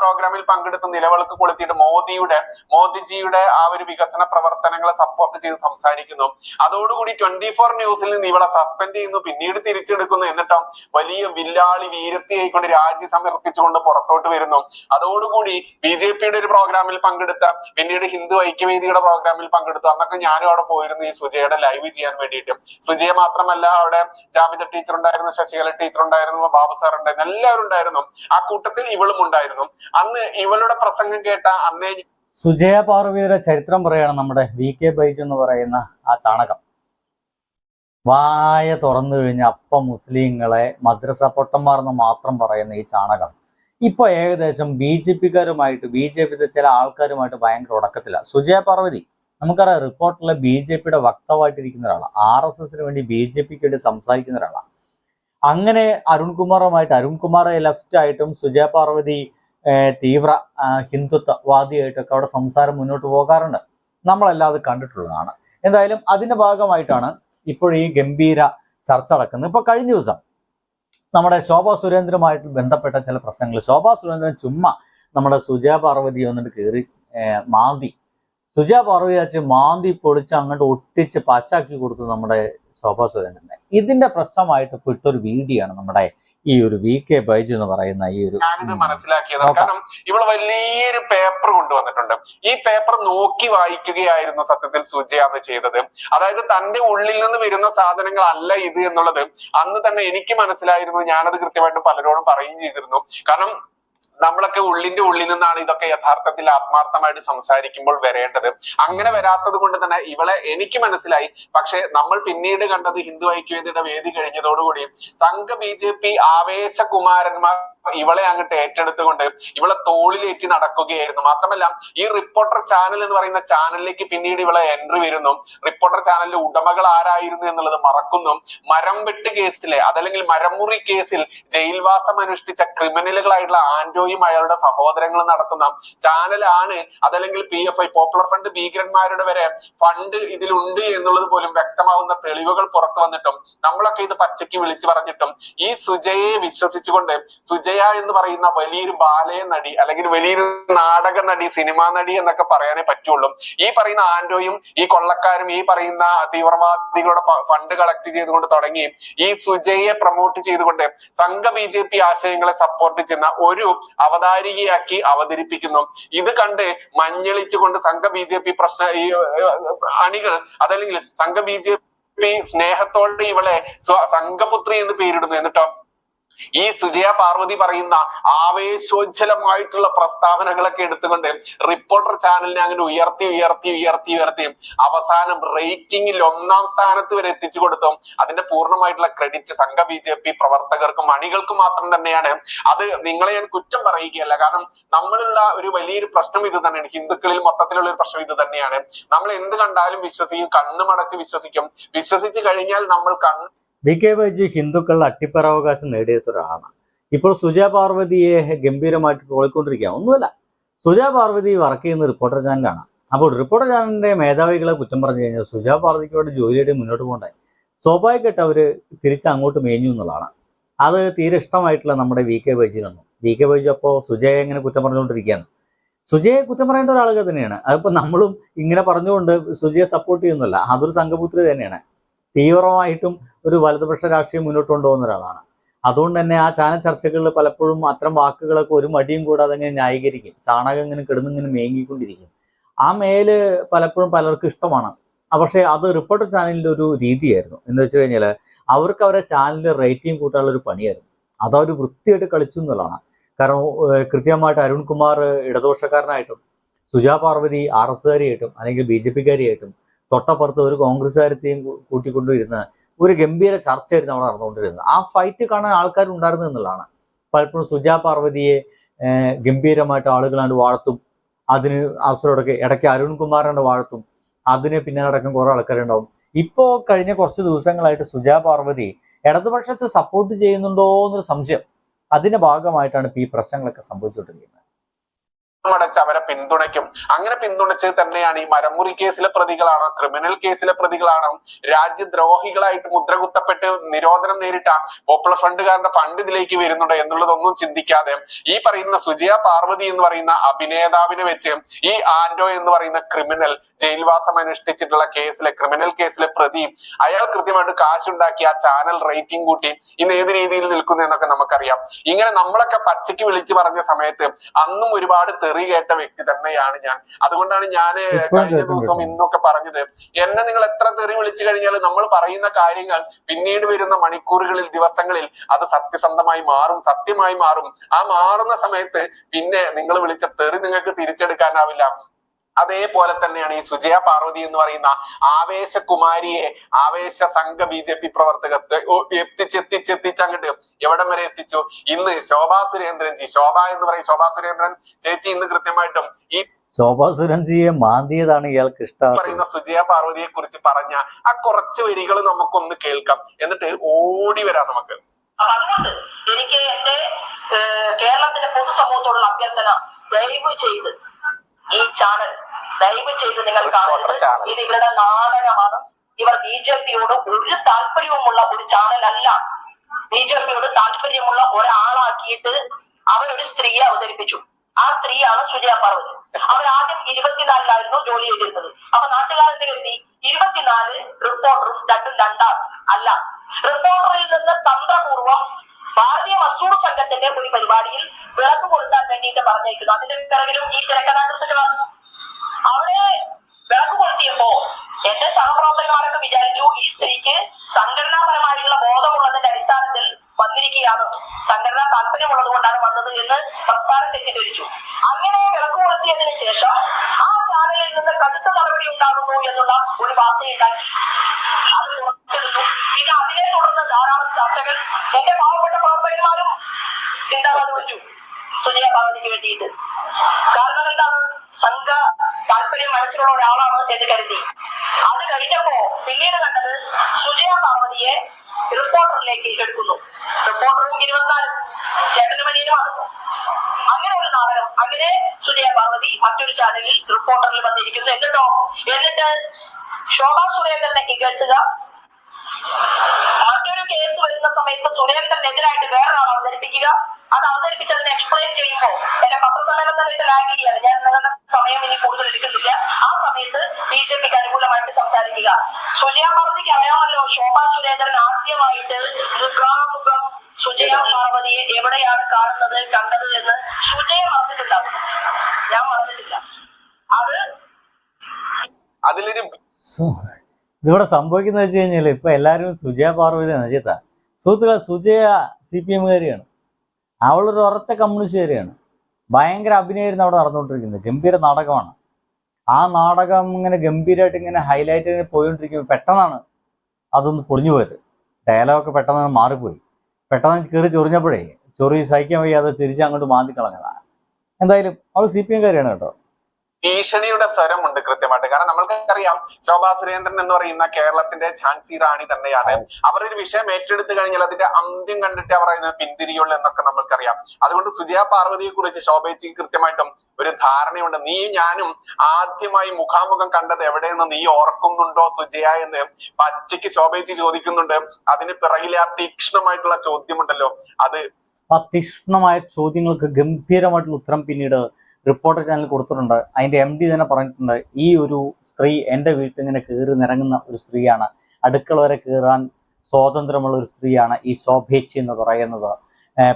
പ്രോഗ്രാമിൽ പങ്കെടുത്ത് നിലവിളക്ക് കൊളുത്തിയിട്ട് മോദിയുടെ മോദിജിയുടെ ആ ഒരു വികസന പ്രവർത്തനങ്ങളെ സപ്പോർട്ട് ചെയ്ത് സംസാരിക്കുന്നു. അതോടുകൂടി ട്വന്റി ഫോർ ന്യൂസിൽ നിന്ന് ഇവളെ സസ്പെൻഡ് ചെയ്യുന്നു പിന്നീട് തിരിച്ചെടുക്കുന്നു. എന്നിട്ടും വലിയ വില്ലാളി വീരത്തിയായിക്കൊണ്ട് രാജി സമർപ്പിച്ചുകൊണ്ട് പുറത്തോട്ട് വരുന്നു. അതോടുകൂടി ബി ജെ പിയുടെ ഒരു പ്രോഗ്രാമിൽ പങ്കെടുത്ത പിന്നീട് ഹിന്ദു ഐക്യവേദിയുടെ പ്രോഗ്രാമിൽ പങ്കെടുത്തു. അന്നൊക്കെ ഞാനും അവിടെ പോയിരുന്നു ഈ സുജയുടെ ലൈവ് ചെയ്യാൻ വേണ്ടിയിട്ട്. സുജയ മാത്രമല്ല അവിടെ ജാമിത ടീച്ചർ ഉണ്ടായിരുന്നു ശശികല ടീച്ചർ ഉണ്ടായിരുന്നു ബാബു സാർ ഉണ്ടായിരുന്നു എല്ലാവരും ഉണ്ടായിരുന്നു. ആ കൂട്ടത്തിൽ ഇവളും ഉണ്ടായിരുന്നു. അന്ന് ഇവളുടെ പ്രസംഗം കേട്ട അന്നേ സുജയ പാർവതിയുടെ ചരിത്രം പറയാണ് നമ്മുടെ വി കെ ബൈജ് എന്ന് പറയുന്ന ആ ചാണകം. വായ തുറന്നു കഴിഞ്ഞ അപ്പ മുസ്ലിങ്ങളെ മദ്രസ പൊട്ടന്മാർ എന്ന് മാത്രം പറയുന്ന ഈ ചാണകം. ഇപ്പൊ ഏകദേശം ബി ജെ പിക്കാരുമായിട്ട് ബി ജെ പിയുടെ ചില ആൾക്കാരുമായിട്ട് ഭയങ്കര ഉടക്കത്തില്ല സുജയ പാർവതി നമുക്കറിയാം റിപ്പോർട്ടിലെ ബി ജെ പിയുടെ വക്താവായിട്ടിരിക്കുന്ന ഒരാളാണ് ആർ എസ് എസിന് വേണ്ടി ബി ജെ പിക്ക് വേണ്ടി സംസാരിക്കുന്ന ഒരാളാണ് അങ്ങനെ അരുൺകുമാറുമായിട്ട് അരുൺകുമാർ ലെഫ്റ്റ് ആയിട്ടും സുജയ പാർവതി തീവ്ര ഹിന്ദുത്വ ഹിന്ദുത്വവാദിയായിട്ടൊക്കെ അവിടെ സംസാരം മുന്നോട്ട് പോകാറുണ്ട്. നമ്മളെല്ലാം അത് കണ്ടിട്ടുള്ളതാണ്. എന്തായാലും അതിന്റെ ഭാഗമായിട്ടാണ് ഇപ്പോൾ ഈ ഗംഭീര ചർച്ച നടക്കുന്നത്. ഇപ്പൊ കഴിഞ്ഞ ദിവസം നമ്മുടെ ശോഭാ സുരേന്ദ്രനുമായിട്ട് ബന്ധപ്പെട്ട ചില പ്രശ്നങ്ങൾ. ശോഭാ സുരേന്ദ്രൻ ചുമ്മാ നമ്മുടെ സുജയ പാർവതി വന്നിട്ട് കയറി മാന്തി. സുജയ പാർവതി വെച്ച് മാന്തി പൊളിച്ച് അങ്ങോട്ട് ഒട്ടിച്ച് പശാക്കി കൊടുത്തു നമ്മുടെ ശോഭാ സുരേന്ദ്രനെ. ഇതിന്റെ പ്രശ്നമായിട്ട് ഇപ്പൊ ഇട്ടൊരു വീഡിയോ ആണ് നമ്മുടെ ഈ ഒരു വി കെ ബൈജു എന്ന് പറയുന്ന ഈ ഒരു ഞാനിത് മനസ്സിലാക്കിയത്. കാരണം ഇവൾ വലിയൊരു പേപ്പർ കൊണ്ടുവന്നിട്ടുണ്ട്. ഈ പേപ്പർ നോക്കി വായിക്കുകയായിരുന്നു സത്യത്തിൽ സുജയ അന്ന് ചെയ്തത്. അതായത് തന്റെ ഉള്ളിൽ നിന്ന് വരുന്ന സാധനങ്ങളല്ല ഇത് എന്നുള്ളത് അന്ന് തന്നെ എനിക്ക് മനസ്സിലായിരുന്നു. ഞാനത് കൃത്യമായിട്ട് പലരോടും പറയുകയും ചെയ്തിരുന്നു. കാരണം നമ്മളൊക്കെ ഉള്ളിന്റെ ഉള്ളിൽ നിന്നാണ് ഇതൊക്കെ യഥാർത്ഥത്തിൽ ആത്മാർത്ഥമായിട്ട് സംസാരിക്കുമ്പോൾ വരേണ്ടത്. അങ്ങനെ വരാത്തത് കൊണ്ട് തന്നെ ഇവളെ എനിക്ക് മനസ്സിലായി. പക്ഷെ നമ്മൾ പിന്നീട് കണ്ടത് ഹിന്ദു ഐക്യവേദിയുടെ വേദി കഴിഞ്ഞതോടുകൂടി സംഘ ബി ജെ പി ആവേശകുമാരന്മാർ ഇവളെ അങ്ങോട്ട് ഏറ്റെടുത്തുകൊണ്ട് ഇവളെ തോളിലേറ്റി നടക്കുകയായിരുന്നു. മാത്രമല്ല ഈ റിപ്പോർട്ടർ ചാനൽ എന്ന് പറയുന്ന ചാനലിലേക്ക് പിന്നീട് ഇവളെ എൻട്രി വരുന്നു. റിപ്പോർട്ടർ ചാനലിലെ ഉടമകൾ ആരായിരുന്നു എന്നുള്ളത് മറക്കുന്നു. മരം വെട്ട് കേസിലെ അതല്ലെങ്കിൽ മരമുറി കേസിൽ ജയിൽവാസം അനുഷ്ഠിച്ച ക്രിമിനലുകളായിട്ടുള്ള ആന്റോയും അയാളുടെ സഹോദരങ്ങളും നടത്തുന്ന ചാനലാണ് അതല്ലെങ്കിൽ P F I Popular Front ഭീകരന്മാരുടെ വരെ ഫണ്ട് ഇതിലുണ്ട് എന്നുള്ളത് പോലും വ്യക്തമാവുന്ന തെളിവുകൾ പുറത്തു വന്നിട്ടും നമ്മളൊക്കെ ഇത് പച്ചയ്ക്ക് വിളിച്ചു പറഞ്ഞിട്ടും ഈ സുജയെ വിശ്വസിച്ചുകൊണ്ട് സുജയ എന്ന് പറയുന്ന വലിയൊരു ബാലയ നടി അല്ലെങ്കിൽ വലിയൊരു നാടക നടി സിനിമാ നടി എന്നൊക്കെ പറയാനേ പറ്റുള്ളൂ. ഈ പറയുന്ന ആൻഡോയും ഈ കൊള്ളക്കാരും ഈ പറയുന്ന തീവ്രവാദികളുടെ ഫണ്ട് കളക്ട് ചെയ്തുകൊണ്ട് തുടങ്ങി ഈ സുജയെ പ്രൊമോട്ട് ചെയ്തുകൊണ്ട് സംഘ ബി ജെ പി ആശയങ്ങളെ സപ്പോർട്ട് ചെയ്യുന്ന ഒരു അവതാരികയാക്കി അവതരിപ്പിക്കുന്നു. ഇത് കണ്ട് മഞ്ഞളിച്ചുകൊണ്ട് സംഘ ബി ജെ പി പ്രശ്ന ഈ അണികൾ അതല്ലെങ്കിൽ സംഘ ബി ജെ പി സ്നേഹത്തോടെ ഇവളെ സംഘപുത്രി എന്ന് പേരിടുന്നു. എന്നിട്ടോ? ഈ സുജയ പാർവതി പറയുന്ന ആവേശോജ്വലമായിട്ടുള്ള പ്രസ്താവനകളൊക്കെ എടുത്തുകൊണ്ട് റിപ്പോർട്ടർ ചാനലിനെ അങ്ങനെ ഉയർത്തി ഉയർത്തി ഉയർത്തി ഉയർത്തി അവസാനം റേറ്റിംഗിൽ ഒന്നാം സ്ഥാനത്ത് വരെ എത്തിച്ചു കൊടുത്തു അതിന്റെ പൂർണമായിട്ടുള്ള ക്രെഡിറ്റ് സംഘ ബി ജെ പി പ്രവർത്തകർക്കും അണികൾക്കും മാത്രം തന്നെയാണ്. അത് നിങ്ങളെ ഞാൻ കുറ്റം പറയുകയല്ല. കാരണം നമ്മളുള്ള ഒരു വലിയൊരു പ്രശ്നം ഇത് തന്നെയാണ്. ഹിന്ദുക്കളിൽ മൊത്തത്തിലുള്ള ഒരു പ്രശ്നം ഇത് തന്നെയാണ്. നമ്മൾ എന്ത് കണ്ടാലും വിശ്വസിക്കും കണ്ണുമടച്ച് വിശ്വസിക്കും. വിശ്വസിച്ച് കഴിഞ്ഞാൽ നമ്മൾ കണ്ണ് വി കെ വൈജി ഹിന്ദുക്കളുടെ അട്ടിപ്പരാവകാശം നേടിയെടുത്ത ഒരാളാണ്. ഇപ്പോൾ സുജാ പാർവതിയെ ഗംഭീരമായിട്ട് ട്രോളിക്കൊണ്ടിരിക്കുക ഒന്നുമല്ല സുജാ പാർവതി വർക്ക് ചെയ്യുന്ന റിപ്പോർട്ടർ ചാനലാണ് അപ്പോൾ റിപ്പോർട്ടർ ചാനലിന്റെ മേധാവികളെ കുറ്റം പറഞ്ഞു കഴിഞ്ഞാൽ സുജാ പാർവതിക്കോട് ജോലിയുടെ മുന്നോട്ട് പോകണ്ടേ? സ്വാഭാവികമായിട്ട് അവർ തിരിച്ച് അങ്ങോട്ട് മേഞ്ഞു എന്നുള്ളതാണ്. അത് തീരെ ഇഷ്ടമായിട്ടുള്ള നമ്മുടെ വി കെ ബൈജിനൊന്നും വി കെ ബൈജു അപ്പോൾ സുജയെ എങ്ങനെ കുറ്റം പറഞ്ഞുകൊണ്ടിരിക്കുകയാണ്. സുജയെ കുറ്റം പറയേണ്ട ഒരാളുകൾ തന്നെയാണ്. അതിപ്പോൾ നമ്മളും ഇങ്ങനെ പറഞ്ഞുകൊണ്ട് സുജയെ സപ്പോർട്ട് ചെയ്യുന്നില്ല അതൊരു സംഘപുത്രി തന്നെയാണ്. തീവ്രമായിട്ടും ഒരു വലതുപക്ഷ രാഷ്ട്രീയം മുന്നോട്ട് കൊണ്ടുപോകുന്ന ഒരാളാണ്. അതുകൊണ്ട് തന്നെ ആ ചാനൽ ചർച്ചകളിൽ പലപ്പോഴും അത്തരം വാക്കുകളൊക്കെ ഒരു മടിയും കൂടാതെ അങ്ങനെ ന്യായീകരിക്കും. ചാണകം ഇങ്ങനെ കിടന്നിങ്ങനെ മേങ്ങിക്കൊണ്ടിരിക്കും. ആ മേൽ പലപ്പോഴും പലർക്കും ഇഷ്ടമാണ്. പക്ഷേ അത് റിപ്പോർട്ടർ ചാനലിന്റെ ഒരു രീതിയായിരുന്നു. എന്ന് വെച്ച് കഴിഞ്ഞാൽ അവർക്ക് അവരെ ചാനലിൽ റേറ്റിംഗ് കൂട്ടാനുള്ള ഒരു പണിയായിരുന്നു. അതവർ വൃത്തിയായിട്ട് കളിച്ചു എന്നുള്ളതാണ്. കാരണം കൃത്യമായിട്ട് അരുൺകുമാർ ഇടതുപക്ഷക്കാരനായിട്ടും സുജാ പാർവതി ആർ എസ് കാരിയായിട്ടും അല്ലെങ്കിൽ ബി ജെ പിക്കാരിയായിട്ടും തൊട്ടപ്പുറത്ത് ഒരു കോൺഗ്രസ്സുകാരത്തെയും കൂട്ടിക്കൊണ്ടിരുന്ന ഒരു ഗംഭീര ചർച്ചയായിരുന്നു അവിടെ നടന്നുകൊണ്ടിരുന്നത്. ആ ഫൈറ്റ് കാണാൻ ആൾക്കാർ ഉണ്ടായിരുന്നു എന്നുള്ളതാണ്. പലപ്പോഴും സുജാ പാർവതിയെ ഗംഭീരമായിട്ട് ആളുകളാണ്ട് വാഴ്ത്തും. അതിന് അവസരമൊക്കെ ഇടയ്ക്ക് അരുൺകുമാറിന്റെ വാഴ്ത്തും. അതിന് പിന്നെ അടക്കം കുറെ ആൾക്കാരുണ്ടാവും. ഇപ്പോ കഴിഞ്ഞ കുറച്ച് ദിവസങ്ങളായിട്ട് സുജാ പാർവതി ഇടതുപക്ഷത്തെ സപ്പോർട്ട് ചെയ്യുന്നുണ്ടോ എന്നൊരു സംശയം അതിന്റെ ഭാഗമായിട്ടാണ് ഇപ്പൊ ഈ പ്രശ്നങ്ങളൊക്കെ സംഭവിച്ചുകൊണ്ടിരിക്കുന്നത്. അടച്ച് അവരെ പിന്തുണയ്ക്കും. അങ്ങനെ പിന്തുണച്ചത് തന്നെയാണ് ഈ മരമുറി കേസിലെ പ്രതികളാണ് ക്രിമിനൽ കേസിലെ പ്രതികളാണ്. രാജ്യദ്രോഹികളായിട്ട് മുദ്രകുത്തപ്പെട്ട് നിരോധനം നേരിട്ട പോപ്പുലർ ഫണ്ടുകാരുടെ ഫണ്ട് ഇതിലേക്ക് വരുന്നുണ്ട് എന്നുള്ളതൊന്നും ചിന്തിക്കാതെ ഈ പറയുന്ന സുജയ പാർവതി എന്ന് പറയുന്ന അഭിനേതാവിനെ വെച്ച് ഈ ആൻഡോ എന്ന് പറയുന്ന ക്രിമിനൽ ജയിൽവാസം അനുഷ്ഠിച്ചിട്ടുള്ള കേസിലെ ക്രിമിനൽ കേസിലെ പ്രതി അയാൾ കൃത്യമായിട്ട് കാശുണ്ടാക്കി ആ ചാനൽ റേറ്റിംഗ് കൂട്ടി ഇന്ന് ഏത് രീതിയിൽ നിൽക്കുന്നു എന്നൊക്കെ നമുക്കറിയാം. ഇങ്ങനെ നമ്മളൊക്കെ പച്ചയ്ക്ക് വിളിച്ചു പറഞ്ഞ സമയത്ത് അന്നും ഒരുപാട് തെറി കേട്ട വ്യക്തി തന്നെയാണ് ഞാൻ. അതുകൊണ്ടാണ് ഞാൻ കഴിഞ്ഞ. ദിവസം ഇന്നൊക്കെ പറഞ്ഞത്. എന്നെ നിങ്ങൾ എത്ര തെറി വിളിച്ചു കഴിഞ്ഞാലും നമ്മൾ പറയുന്ന കാര്യങ്ങൾ പിന്നീട് വരുന്ന മണിക്കൂറുകളിൽ ദിവസങ്ങളിൽ അത് സത്യസന്ധമായി മാറും സത്യമായി മാറും. ആ മാറുന്ന സമയത്ത് പിന്നെ നിങ്ങൾ വിളിച്ച തെറി നിങ്ങൾക്ക് തിരിച്ചെടുക്കാനാവില്ല. അതേപോലെ തന്നെയാണ് ഈ സുജയ പാർവതി എന്ന് പറയുന്ന ആവേശകുമാരിയെ ആവേശ സംഘ ബി ജെ പി പ്രവർത്തകത്തെ എത്തിച്ചെത്തിച്ചെത്തിച്ച് അങ്ങോട്ട് എവിടം വരെ എത്തിച്ചു? ഇന്ന് ശോഭാ സുരേന്ദ്രൻ ജി ശോഭ എന്ന് പറയും. ശോഭാ സുരേന്ദ്രൻ ചേച്ചി ഇന്ന് കൃത്യമായിട്ടും ഈ ശോഭാ സുരഞ്ജിയെ മാന്തിയതാണ് ഇയാൾക്ക് ഇഷ്ടം പറയുന്ന സുജയ പാർവതിയെ കുറിച്ച് പറഞ്ഞ ആ കുറച്ച് വരികൾ നമുക്കൊന്ന് കേൾക്കാം. എന്നിട്ട് ഓടി വരാം നമുക്ക്. ദയവ് ചെയ്ത് നിങ്ങൾ കാണുന്നത് ഇത് ഇവരുടെ നാടകമാണ്. ഇവർ ബി ജെ പിയോട് ഒരു താല്പര്യവുമുള്ള ഒരു ചാനൽ അല്ല ബി ജെ പിയോട് താല്പര്യമുള്ള ഒരാളാക്കിയിട്ട് അവരൊരു സ്ത്രീയെ അവതരിപ്പിച്ചു. ആ സ്ത്രീയാണ് സുജയ പാർവതി. അവർ ആദ്യം ഇരുപത്തിനാലിലായിരുന്നു ജോലി ചെയ്തിരുന്നത്. അപ്പൊ നാട്ടുകാരെന്ത് കരുതി ഇരുപത്തിനാല് റിപ്പോർട്ടറും രണ്ടും രണ്ടാണ്. അല്ല റിപ്പോർട്ടറിൽ നിന്ന് തന്ത്രപൂർവം ഭാരതീയ മസൂർ സംഘത്തിന്റെ ഒരു പരിപാടിയിൽ വിളക്ക് കൊടുക്കാൻ വേണ്ടിയിട്ട് പറഞ്ഞേക്കുന്നു. അതിന്റെ പിറകിലും ഈ തിരക്കഥാകൃത്തുകളാണ് താല്പര്യമുള്ളത് കൊണ്ടാണ് വന്നത് എന്ന് പ്രസ്ഥാനം തെറ്റിദ്ധരിച്ചു. അങ്ങനെ വിളക്ക് കൊളുത്തിയതിനു ശേഷം ആ ചാനലിൽ നിന്ന് കടുത്ത നടപടി ഉണ്ടാകുന്നു എന്നുള്ള ഒരു വാർത്തയുണ്ടാക്കി. അത് പിന്നെ അതിനെ തുടർന്ന് ധാരാളം ചർച്ചകൾ എന്റെ പാവപ്പെട്ട പ്രവർത്തകന്മാരും സിന്ദാബാദ് വിളിച്ചു. സുജയ പാർവതിക്ക് വേണ്ടിയിട്ട്. കാരണം എന്താണ്? സംഘ താല്പര്യം മനസ്സിലുള്ള ഒരാളാണ് എന്ന് കരുതി. അത് കഴിഞ്ഞപ്പോ പിന്നീട് കണ്ടത് സുജയ പാർവതിയെ റിപ്പോർട്ടറിലേക്ക് എടുക്കുന്നു. റിപ്പോർട്ടറും ഇരുപത്തിനാലും ചേട്ടനും അങ്ങനെ ഒരു നാടകം. അങ്ങനെ സുജയ പാർവതി മറ്റൊരു ചാനലിൽ റിപ്പോർട്ടറിൽ വന്നിരിക്കുന്നു. എന്നിട്ടോ? എന്നിട്ട് ശോഭാ സുരേന്ദ്രനെ ഇകഴ്ത്തുക മറ്റൊരു കേസ് വരുന്ന സമയത്ത് സുരേന്ദ്രനെതിരായിട്ട് വേറൊരാൾ അവതരിപ്പിക്കുക. അത് അവതരിപ്പിച്ചതിനെ എക്സ്പ്ലെയിൻ ചെയ്യുമ്പോൾ എന്റെ പത്രസമ്മേളനത്തിൽ ലാഗ് ചെയ്യാണ് ഞാൻ നിങ്ങളുടെ സമയം ഇനി കൂടുതൽ എടുക്കുന്നില്ല. ആ സമയത്ത് ബി ജെ പിക്ക് അനുകൂലമായിട്ട് സംസാരിക്കുക. സുജയ പാർവതിക്ക് അറിയാമല്ലോ ശോഭാ സുരേന്ദ്രൻ ആദ്യമായിട്ട് മുഖാമുഖം സുജയ പാർവതിയെ എവിടെയാണ് കാണുന്നത് കണ്ടത് എന്ന് സുജയ മറന്നിട്ടുണ്ടാവും. ഞാൻ മറന്നിട്ടില്ല. അത് അതിലൊരു ഇതിവിടെ സംഭവിക്കുന്നത് വെച്ച് കഴിഞ്ഞാൽ ഇപ്പൊ എല്ലാവരും സുജയ പാർവതി നജിത്ത. സുഹൃത്തുക്കളെ സുജയ സി പി എമ്മുകാരിയാണ്. അവളൊരു ഉറച്ച കമ്മ്യൂണിസ്റ്റുകാരിയാണ്. ഭയങ്കര അഭിനയമായിരുന്നു അവിടെ നടന്നുകൊണ്ടിരിക്കുന്നത്. ഗംഭീര നാടകമാണ്. ആ നാടകം ഇങ്ങനെ ഗംഭീരമായിട്ട് ഇങ്ങനെ ഹൈലൈറ്റ് പോയിക്കൊണ്ടിരിക്കുമ്പോൾ പെട്ടെന്നാണ് അതൊന്ന് പൊളിഞ്ഞു പോയത്. ഡയലോഗൊക്കെ പെട്ടെന്ന് മാറിപ്പോയി. പെട്ടെന്ന് കയറി ചൊറിഞ്ഞപ്പോഴേ ചൊറി സഹിക്കാൻ വയ്യാതെ തിരിച്ച് അങ്ങോട്ട് മാന്തി കളഞ്ഞതാണ് എന്തായാലും അവൾ സി പി എം കാര്യമാണ് കേട്ടോ. ഭീഷണിയുടെ സ്വരമുണ്ട് കൃത്യമായിട്ട്. കാരണം നമ്മൾക്കറിയാം ശോഭാ സുരേന്ദ്രൻ എന്ന് പറയുന്ന കേരളത്തിന്റെ ഝാൻസി റാണി തന്നെയാണ്. അവർ ഒരു വിഷയം ഏറ്റെടുത്തു കഴിഞ്ഞാൽ അതിന്റെ അന്ത്യം കണ്ടിട്ട് അവർ അതിന് പിന്തിരിയുള്ളൂ എന്നൊക്കെ നമ്മൾക്കറിയാം. അതുകൊണ്ട് സുജയ പാർവതിയെ കുറിച്ച് ശോഭയ്ക്ക് കൃത്യമായിട്ടും ഒരു ധാരണയുണ്ട്. നീ ഞാനും ആദ്യമായി മുഖാമുഖം കണ്ടത് എവിടെയെന്ന് നീ ഓർക്കുന്നുണ്ടോ സുജയ എന്ന് പച്ചയ്ക്ക് ശോഭയിച്ച് ചോദിക്കുന്നുണ്ട്. അതിന് പിറകിലെ ആ തീക്ഷ്ണമായിട്ടുള്ള ചോദ്യമുണ്ടല്ലോ. അത് ആ തീക്ഷ്ണമായ ചോദ്യങ്ങൾക്ക് ഗംഭീരമായിട്ടുള്ള ഉത്തരം പിന്നീട് റിപ്പോർട്ടർ ചാനൽ കൊടുത്തിട്ടുണ്ട്. അതിന്റെ എം ഡി തന്നെ പറഞ്ഞിട്ടുണ്ട്. ഈ ഒരു സ്ത്രീ എന്റെ വീട്ടിൽ ഇങ്ങനെ കയറി നിറങ്ങുന്ന ഒരു സ്ത്രീയാണ്. അടുക്കള വരെ കയറാൻ സ്വാതന്ത്ര്യമുള്ള ഒരു സ്ത്രീയാണ് ഈ ശോഭേച്ചി എന്ന് പറയുന്നത്.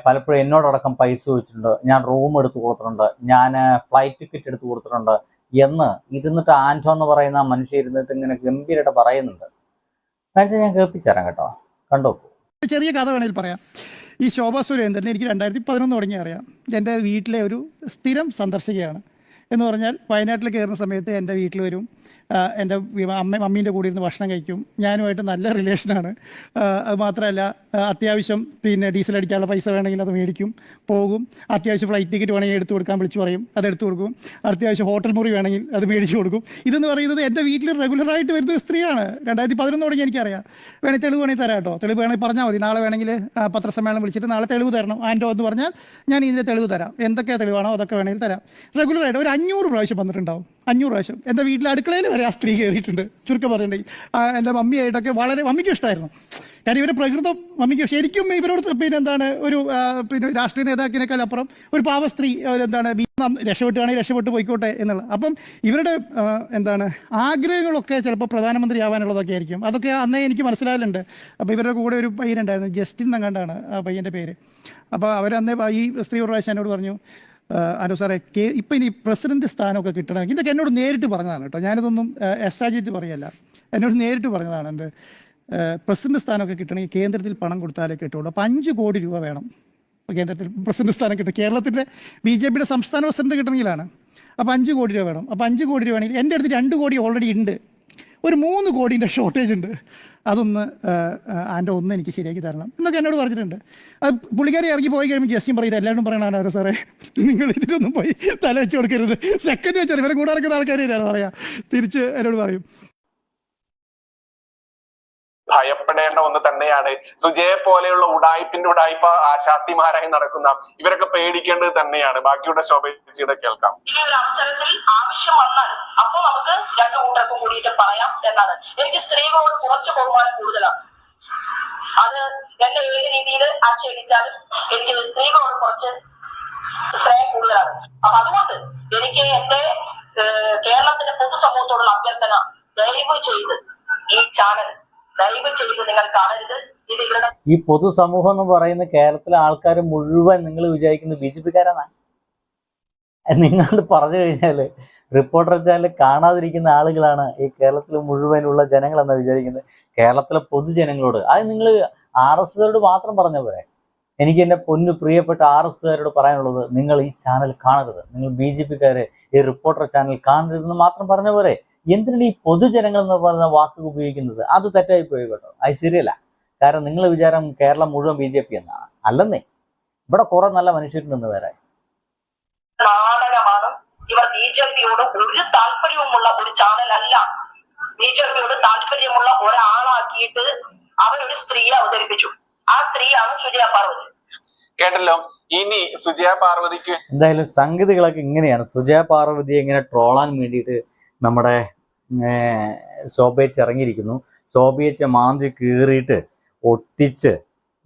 പലപ്പോഴും എന്നോടടക്കം പൈസ വെച്ചിട്ടുണ്ട് ഞാൻ റൂം എടുത്ത് കൊടുത്തിട്ടുണ്ട്. ഞാൻ ഫ്ലൈറ്റ് ടിക്കറ്റ് എടുത്ത് കൊടുത്തിട്ടുണ്ട്. എന്ന് ഇരുന്നിട്ട് ആന്റോ എന്ന് പറയുന്ന ആ മനുഷ്യ ഇരുന്നിട്ട് ഇങ്ങനെ ഗംഭീരമായിട്ട് പറയുന്നുണ്ട്. ഞാൻ കേൾപ്പിച്ചേരാം കേട്ടോ. കണ്ടോ ഒരു ചെറിയ കഥ വേണമെങ്കിൽ പറയാം. ഈ ശോഭ സുരേന്ദ്രൻ എനിക്ക് രണ്ടായിരത്തി പതിനൊന്ന് തുടങ്ങി അറിയാം. എന്റെ വീട്ടിലെ ഒരു സ്ഥിരം സന്ദർശകയാണ്. എന്ന് പറഞ്ഞാൽ വയനാട്ടിൽ കയറുന്ന സമയത്ത് എന്റെ വീട്ടിൽ വരും. എന്റെ അമ്മ മമ്മീന്റെ കൂടെ ഇരുന്ന് ഭക്ഷണം കഴിക്കും. ഞാനുമായിട്ട് നല്ല റിലേഷനാണ്. അത് മാത്രമല്ല അത്യാവശ്യം പിന്നെ ഡീസൽ അടിക്കാനുള്ള പൈസ വേണമെങ്കിൽ അത് മേടിക്കും പോകും. അത്യാവശ്യം ഫ്ലൈറ്റ് ടിക്കറ്റ് വേണമെങ്കിൽ എടുത്തു കൊടുക്കാൻ വിളിച്ചു പറയും അത് എടുത്തു കൊടുക്കും. അത്യാവശ്യം ഹോട്ടൽ മുറി വേണമെങ്കിൽ അത് മേടിച്ചു കൊടുക്കും. ഇതെന്ന് പറയുന്നത് എന്റെ വീട്ടിൽ റെഗുലറായിട്ട് വരുന്ന സ്ത്രീയാണ്. രണ്ടായിരത്തി പതിനൊന്ന് തുടങ്ങി എനിക്കറിയാം. വേണമെങ്കിൽ തെളിവ് വേണമെങ്കിൽ തരാം കേട്ടോ. തെളിവ് വേണമെങ്കിൽ പറഞ്ഞാൽ മതി. നാളെ വേണമെങ്കിൽ പത്രസമ്മേളനം വിളിച്ചിട്ട് നാളെ തെളിവ് തരണം. ആൻഡോ എന്ന് പറഞ്ഞാൽ ഞാൻ ഇതിന്റെ തെളിവ് തരാം. എന്തൊക്കെ തെളിവാണോ അതൊക്കെ വേണമെങ്കിൽ തരാം. റെഗുലറായിട്ട് ഒരു അഞ്ഞൂറ് പ്രാവശ്യം വന്നിട്ടുണ്ടാവും. അഞ്ഞൂറ് പ്രാവശ്യം. എന്റെ വീട്ടിലെ അടുക്കളയിൽ വരെ ആ സ്ത്രീ കയറിയിട്ടുണ്ട് ചുരുക്കം പറഞ്ഞിട്ടുണ്ടെങ്കിൽ. എന്റെ മമ്മിയായിട്ടൊക്കെ വളരെ മമ്മിക്ക് ഇഷ്ടമായിരുന്നു കാര്യം ഇവരുടെ പ്രകൃതം മമ്മിക്ക് ശരിക്കും ഇവരോട് പിന്നെ എന്താണ് ഒരു പിന്നെ രാഷ്ട്രീയ നേതാക്കിനേക്കാൾ അപ്പുറം ഒരു പാവ സ്ത്രീ എന്താണ് രക്ഷപ്പെട്ടുകയാണെങ്കിൽ രക്ഷപ്പെട്ട് പോയിക്കോട്ടെ എന്നുള്ളത് അപ്പം ഇവരുടെ എന്താണ് ആഗ്രഹങ്ങളൊക്കെ ചിലപ്പോൾ പ്രധാനമന്ത്രി ആവാനുള്ളതൊക്കെ ആയിരിക്കും. അതൊക്കെ അന്നേ എനിക്ക് മനസ്സിലാകലുണ്ട്. അപ്പോൾ ഇവരുടെ കൂടെ ഒരു പയ്യനുണ്ടായിരുന്നു ജസ്റ്റിൻ എന്നങ്ങാണ്ടാണ് ആ പയ്യന്റെ പേര്. അപ്പോൾ അവരന്നേ ഈ സ്ത്രീ ഒരു പ്രാവശ്യം എന്നോട് പറഞ്ഞു അനു സാറേ കെ ഇപ്പം ഇനി പ്രസിഡന്റ് സ്ഥാനമൊക്കെ കിട്ടണമെങ്കിൽ ഇതൊക്കെ എന്നോട് നേരിട്ട് പറഞ്ഞതാണ് കേട്ടോ. ഞാനിതൊന്നും എസ്ട്രാജിറ്റ് പറയല്ല. എന്നോട് നേരിട്ട് പറഞ്ഞതാണ് എന്ത്? പ്രസിഡന്റ് സ്ഥാനമൊക്കെ കിട്ടണമെങ്കിൽ കേന്ദ്രത്തിൽ പണം കൊടുത്താലേ കിട്ടുള്ളൂ. അപ്പം അഞ്ച് കോടി രൂപ വേണം. കേന്ദ്രത്തിൽ പ്രസിഡന്റ് സ്ഥാനം കിട്ടും. കേരളത്തിന്റെ ബി ജെ പിയുടെ സംസ്ഥാന പ്രസിഡന്റ് കിട്ടണമെങ്കിലാണ്. അപ്പോൾ അഞ്ച് കോടി രൂപ വേണം. അപ്പോൾ അഞ്ച് കോടി രൂപ വേണമെങ്കിൽ എന്റെ അടുത്ത് രണ്ട് കോടി ഓൾറെഡി ഉണ്ട്. ഒരു മൂന്ന് കോടീന്റെ ഷോർട്ടേജ് ഉണ്ട്. അതൊന്ന് ആന്റെ ഒന്ന് എനിക്ക് ശരിയാക്കി തരണം. എന്നൊക്കെ എന്നോട് പറഞ്ഞിട്ടുണ്ട്. അത് പുള്ളിക്കാരി ഇറങ്ങി പോയി കഴിയുമ്പോൾ ജസ്റ്റിൻ പറയും എല്ലാവരും പറയണോ സാറേ. നിങ്ങൾ ഇതിലൊന്നും പോയി തല വെച്ച് കൊടുക്കരുത്. സെക്കൻഡ് വെച്ചാൽ ഇവരെ കൂടെ നടക്കുന്ന ആൾക്കാരെയാണ് പറയാം. തിരിച്ച് എന്നോട് പറയും. ഭയപ്പെടേണ്ട ഒന്ന് തന്നെയാണ്. സുജയെ പോലെയുള്ള ഉടായ്പിന്റെ ഉടായ്പ ആശാത്തിമാരായി നടക്കുന്ന ഇവരൊക്കെ പേടിക്കേണ്ടത് തന്നെയാണ്. ബാക്കിയുടെ ശോഭ കേൾക്കാം. ഈ ഒരു അവസരത്തിൽ ആവശ്യം എന്നാണ്. എനിക്ക് സ്ത്രീകളോട് കുറച്ച് ബഹുമാനം കൂടുതലാണ്. അത് എന്നെ ഏത് രീതിയിൽ ആക്ഷേപിച്ചാലും എനിക്ക് സ്ത്രീകളോട് കുറച്ച് സ്നേഹം കൂടുതലാണ്. അപ്പൊ അതുകൊണ്ട് എനിക്ക് എന്റെ കേരളത്തിന്റെ പൊതുസമൂഹത്തോടുള്ള അഭ്യർത്ഥന ദയവ് ചെയ്ത് ഈ ചാനൽ ദയവ് ചെയ്ത് നിങ്ങൾ കാണരുത്. ഈ പൊതുസമൂഹം എന്ന് പറയുന്ന കേരളത്തിലെ ആൾക്കാർ മുഴുവൻ നിങ്ങൾ വിചാരിക്കുന്നത് ബി ജെ പിക്കാരാണ് നിങ്ങൾ പറഞ്ഞു കഴിഞ്ഞാൽ റിപ്പോർട്ടർ ചാനൽ കാണാതിരിക്കുന്ന ആളുകളാണ് ഈ കേരളത്തിൽ മുഴുവനുള്ള ജനങ്ങൾ എന്നാണ് വിചാരിക്കുന്നത്. കേരളത്തിലെ പൊതുജനങ്ങളോട്. അത് നിങ്ങൾ ആർ എസ് കാരോട് മാത്രം പറഞ്ഞ പോരെ. എനിക്ക് എന്റെ പൊന്നു പ്രിയപ്പെട്ട ആർ എസ് കാരോട് പറയാനുള്ളത് നിങ്ങൾ ഈ ചാനൽ കാണരുത്. നിങ്ങൾ ബി ജെ പിക്കാര് ഈ റിപ്പോർട്ടർ ചാനൽ കാണരുതെന്ന് മാത്രം പറഞ്ഞ പോരെ. എന്തിനാണ് ഈ പൊതുജനങ്ങൾ എന്ന് പറയുന്ന വാക്ക് ഉപയോഗിക്കുന്നത്? അത് തെറ്റായി പോയി കേട്ടോ. അത് ശരിയല്ല. കാരണം നിങ്ങൾ വിചാരം കേരളം മുഴുവൻ ബി ജെ പി എന്നാണ് അല്ലെന്നേ. ഇവിടെ കുറെ നല്ല മനുഷ്യരുണ്ടെന്ന് വേറെ. നാടകമാണ് ഇവർ ബി ജെ പിയോട് ഒരു താല്പര്യവുമുള്ള ഒരു ചാനലല്ല. ബി ജെ പിയോട് താല്പര്യമുള്ള ഒരാളാക്കിയിട്ട് അവരൊരു സ്ത്രീയെ അവതരിപ്പിച്ചു. ആ സ്ത്രീയാണ് സുജയ പാർവതി. കേട്ടല്ലോ? ഇനി സുജയ പാർവതിക്ക് എന്തായാലും സംഗതികളൊക്കെ ഇങ്ങനെയാണ്. സുജയ പാർവതി ഇങ്ങനെ ട്രോളാൻ വേണ്ടിയിട്ട് നമ്മുടെ ഏർ, ശോഭയച്ച് ഇറങ്ങിയിരിക്കുന്നു ശോഭയച്ച് മാന്തി കീറിയിട്ട് ഒട്ടിച്ച്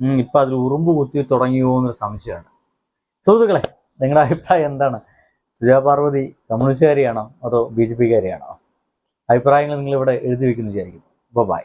ഉം, ഇപ്പൊ അതിൽ ഉറുമ്പ് കുത്തി തുടങ്ങിയോ എന്നൊരു സംശയമാണ്. സുഹൃത്തുക്കളെ നിങ്ങളുടെ അഭിപ്രായം എന്താണ്? സുജാ പാർവതി കമ്മ്യൂണിസ്റ്റുകാരിയാണോ? അതോ ബി ജെ പിക്കാരിയാണോ? അഭിപ്രായങ്ങൾ നിങ്ങളിവിടെ എഴുതി വയ്ക്കുന്ന വിചാരിക്കുന്നു. ബൈ